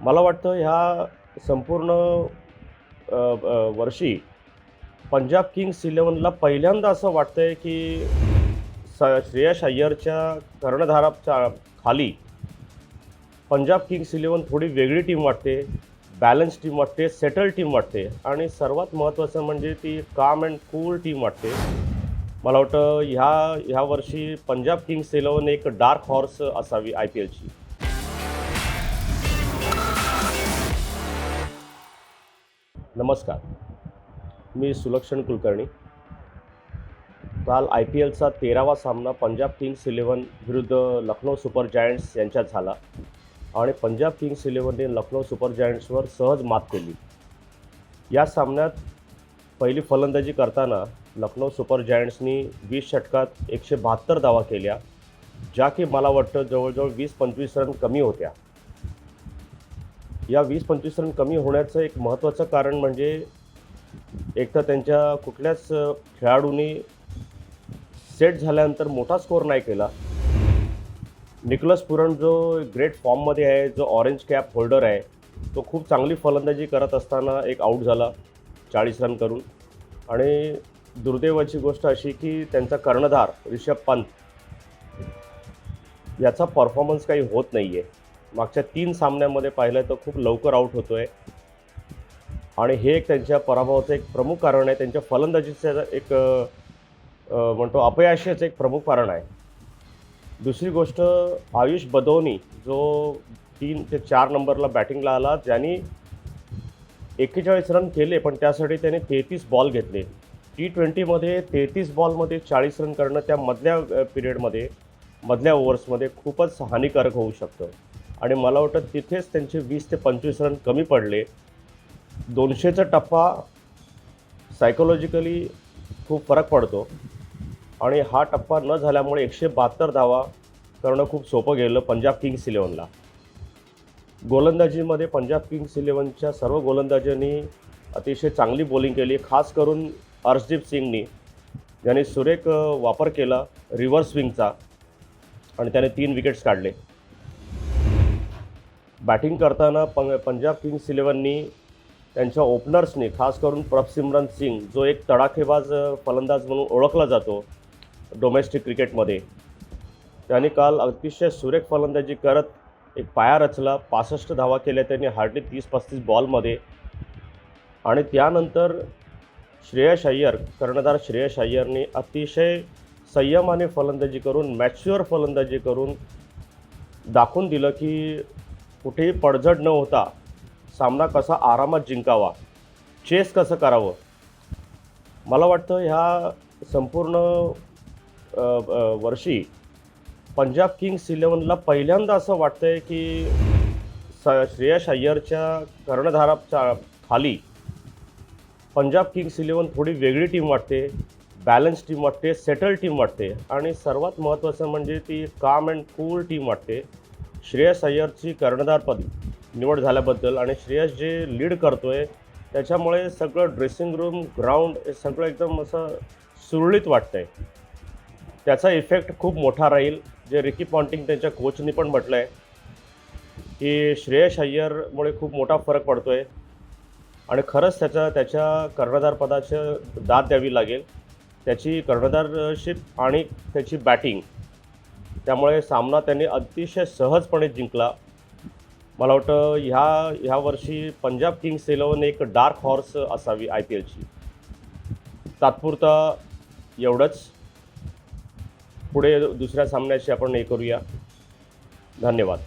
मला वाटतं ह्या संपूर्ण वर्षी पंजाब किंग्स इलेव्हनला पहिल्यांदा असं वाटतं आहे की स श्रेयस अय्यरच्या कर्णधाराच्या खाली पंजाब किंग्स इलेवन थोडी वेगळी टीम वाटते बॅलन्स टीम वाटते सेटल टीम वाटते आणि सर्वात महत्त्वाचं म्हणजे ती काम अँड कूल टीम वाटते. मला वाटतं ह्या ह्या वर्षी पंजाब किंग्स इलेव्हन एक डार्क हॉर्स असावी आय पी एलची. नमस्कार. मी सुलक्षण कुलकर्णी. काल आय पी एलचा तेरावा सामना पंजाब किंग्स इलेव्हन विरुद्ध लखनौ सुपर जायंट्स यांच्यात झाला आणि पंजाब किंग्स इलेव्हनने लखनौ सुपर जायंट्सवर सहज मात केली. या सामन्यात पहिली फलंदाजी करताना लखनौ सुपर जायंट्सनी वीस षटकात एकशे बहात्तर धावा केल्या ज्या की मला वाटतं जवळजवळ वीस पंचवीस रन कमी होत्या. या वीस पंचवीस रन कमी होण्याचं एक महत्त्वाचं कारण म्हणजे एक तर त्यांच्या कुठल्याच खेळाडूंनी सेट झाल्यानंतर मोठा स्कोअर नाही केला. निकलस पुरण जो ग्रेट फॉर्ममध्ये आहे जो ऑरेंज कॅप होल्डर आहे तो खूप चांगली फलंदाजी करत असताना एक आऊट झाला चाळीस रन करून. आणि दुर्दैवाची गोष्ट अशी की त्यांचा कर्णधार रिषभ पंत याचा परफॉर्मन्स काही होत नाही आहे मागच्या तीन सामन्यांमध्ये पाहिलं तर खूप लवकर आऊट होतो आहे आणि हे एक त्यांच्या पराभवाचं एक प्रमुख कारण आहे. त्यांच्या फलंदाजीचं एक म्हणतो अपयशाचं एक प्रमुख कारण आहे. दुसरी गोष्ट आयुष बदोनी जो तीन ते चार नंबरला बॅटिंगला आला ज्यांनी एक्केचाळीस रन केले पण त्यासाठी त्याने तेहतीस बॉल घेतले. टी ट्वेंटीमध्ये तेहतीस बॉलमध्ये चाळीस रन करणं त्या मधल्या पिरियडमध्ये मधल्या ओव्हर्समध्ये खूपच हानिकारक होऊ शकतं. आणि मला वाटतं तिथेच त्यांचे वीस ते पंचवीस रन कमी पडले. दोनशेचा टप्पा सायकोलॉजिकली खूप फरक पडतो. आणि हा टप्पा न झाल्यामुळे एकशे बहात्तर धावा करणं खूप सोपं गेलं पंजाब किंग्स इलेवनला गोलंदाजीमध्ये पंजाब किंग्स इलेवनच्या सर्व गोलंदाजांनी अतिशय चांगली बॉलिंग केली. खास करून अर्शदीप सिंगनी. ज्याने सुरेख वापर केला रिव्हर्स स्विंगचा आणि त्याने तीन विकेट्स काढले. बॅटिंग करताना पंग पंजाब किंग्स इलेव्हननी त्यांच्या ओपनर्सनी खास करून प्रभसिमरन सिंग जो एक तडाखेबाज फलंदाज म्हणून ओळखला जातो डोमेस्टिक क्रिकेटमध्ये. त्याने काल अतिशय सुरेख फलंदाजी करत एक पाया रचला पासष्ट धावा केल्या त्यांनी हार्डली तीस पस्तीस बॉलमध्ये. आणि त्यानंतर श्रेयस अय्यर कर्णधार श्रेयस अय्यरने अतिशय संयमाने फलंदाजी करून मॅच्युअर फलंदाजी करून दाखवून दिलं की कुठेही पडझड न होता सामना कसा आरामात जिंकावा चेस कसं करावं? मला वाटतं ह्या संपूर्ण वर्षी पंजाब किंग्स इलेव्हनला पहिल्यांदा असं वाटतंय की स श्रेयस अय्यरच्या कर्णधाराच्या खाली पंजाब किंग्स इलेवन थोडी वेगळी टीम वाटते बॅलन्स टीम वाटते सेटल टीम वाटते आणि सर्वात महत्त्वाचं म्हणजे ती काम अँड कूल टीम वाटते. श्रेयस अय्यरची कर्णधारपदी निवड झाल्याबद्दल आणि श्रेयस जे लीड करतो आहे त्याच्यामुळे सगळं ड्रेसिंग रूम ग्राउंड हे सगळं एकदम असं सुरळीत वाटतंय. त्याचा इफेक्ट खूप मोठा राहील. जे रिकी पॉन्टिंग त्यांच्या कोचनी पण म्हटलं आहे की श्रेयस अय्यरमुळे खूप मोठा फरक पडतो आहे आणि खरंच त्याच्या त्याच्या कर्णधारपदाचं दाद द्यावी लागेल. त्याची कर्णधारशिप आणि त्याची बॅटिंग त्यामुळे सामना त्यांनी अतिशय सहजपणे जिंकला. मला वाटतं ह्या ह्या वर्षी पंजाब किंग्स इलेवन एक डार्क हॉर्स असावी आय पी एलची. तात्पुरता एवढंच. पुढे दुसऱ्या सामन्याशी आपण हे करूया. धन्यवाद.